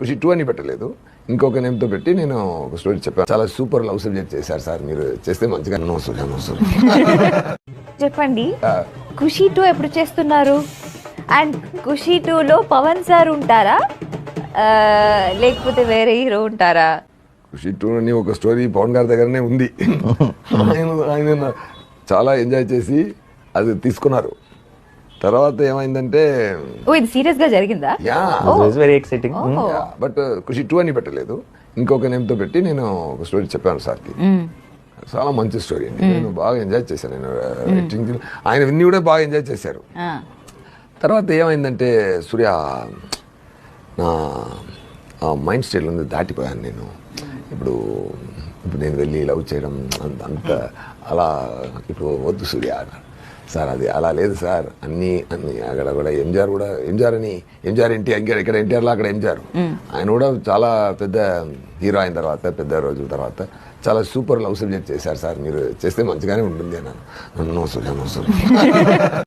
ఖుషి two అని పెట్టలేదు. ఇంకొక నేమ్తో పెట్టి నేను ఒక స్టోరీ చెప్పాను. చాలా సూపర్ లవ్ సబ్జెక్ట్ చేశారు సార్. మీరు చేస్తే మంచిగా నో సూర్య నో సూర్య చెప్పండి. ఖుషి టూ ఎప్పుడు చేస్తున్నారు? అండ్ ఖుషి టూలో పవన్ సార్ ఉంటారా? లేకపోతే వేరే హీరో ఉంటారా? ఖుషి టూ అని ఒక స్టోరీ పవన్ గారి దగ్గరనే ఉంది. ఆయన ఆయన చాలా ఎంజాయ్ చేసి అది తీసుకున్నారు. తర్వాత ఏమైందంటే ఓ ఇది సీరియస్గా జరిగిందా? Yeah. Very exciting. But Kushi two అని పెట్టలేదు. ఇంకొక నేమ్తో పెట్టి నేను ఒక స్టోరీ చెప్పాను సార్కి. చాలా మంచి స్టోరీ అండి. నేను బాగా ఎంజాయ్ చేశాను. నేను రైటింగ్ ఆయన విన్ని కూడా బాగా ఎంజాయ్ చేశారు. ఆ, తర్వాత ఏమైందంటే సూర్య నా ఆ మైండ్ స్టైల్ ఉంది దాటిపోయాను నేను. ఇప్పుడు ఇప్పుడు నేను వెళ్ళి లవ్ చేయడం అంత అంత అలా ఇప్పుడు వద్దు సూర్య అన్నాడు. సార్ అది అలా లేదు సార్. అన్ని అన్ని అక్కడ కూడా ఎంజిఆర్ కూడా ఎంజిఆర్ అని ఎంజిఆర్ ఎన్టీఆర్ ఇక్కడ ఇక్కడ ఎన్టీఆర్లో అక్కడ ఎంజిఆర్ ఆయన కూడా చాలా పెద్ద హీరో అయిన తర్వాత పెద్ద రోజుల తర్వాత చాలా సూపర్ లవ్ సబ్జెక్ట్ చేశారు సార్. మీరు చేస్తే మంచిగానే ఉంటుంది అన్నాను. నో సూర్య నో సూర్య